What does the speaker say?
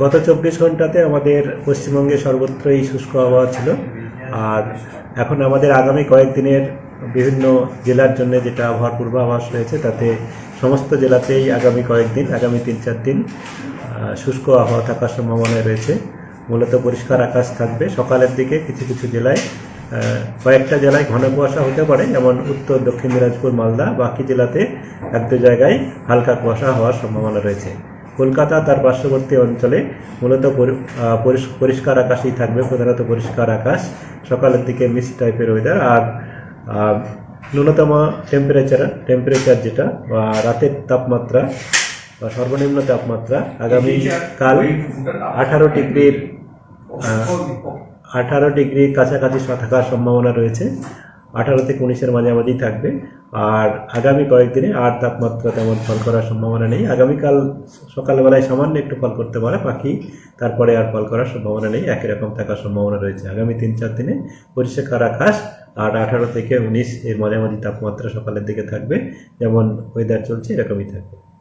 গত চব্বিশ ঘন্টাতে আমাদের পশ্চিমবঙ্গে সর্বত্রই শুষ্ক আবহাওয়া ছিল। আর এখন আমাদের আগামী কয়েকদিনের বিভিন্ন জেলার জন্য যেটা আবহাওয়ার পূর্বাভাস রয়েছে, তাতে সমস্ত জেলাতেই আগামী কয়েকদিন, আগামী তিন চার দিন শুষ্ক আবহাওয়া থাকার সম্ভাবনা রয়েছে। মূলত পরিষ্কার আকাশ থাকবে। সকালের দিকে কিছু কিছু জেলায় কয়েকটা জেলায় ঘন কুয়াশা হতে পারে, যেমন উত্তর, দক্ষিণ দিনাজপুর, মালদা। বাকি জেলাতে এক দু জায়গায় হালকা কুয়াশা হওয়ার সম্ভাবনা রয়েছে। কলকাতা, তার পার্শ্ববর্তী অঞ্চলে মূলত পরি- পরিষ্কার আকাশই থাকবে, প্রধানত পরিষ্কার আকাশ। সকালের দিকে মিস্ট টাইপের ওয়েদার আর ন্যূনতম টেম্পারেচার টেম্পারেচার যেটা, বা রাতের তাপমাত্রা, বা সর্বনিম্ন তাপমাত্রা আগামী কাল আঠারো ডিগ্রির আঠারো ডিগ্রির কাছাকাছি থাকার সম্ভাবনা রয়েছে। আঠারো থেকে উনিশের মাঝামাঝি থাকবে। আর আগামী কয়েকদিনে আর তাপমাত্রা তেমন ফল করার সম্ভাবনা নেই। আগামীকাল সকালবেলায় সামান্য একটু ফল করতে পারে পাখি, তারপরে আর ফল করার সম্ভাবনা নেই। একই রকম থাকার সম্ভাবনা রয়েছে। আগামী তিন চার দিনে পরিষ্কার আকাশ আর আঠারো থেকে উনিশ এর মাঝামাঝি তাপমাত্রা সকালের দিকে থাকবে। যেমন ওয়েদার চলছে এরকমই থাকবে।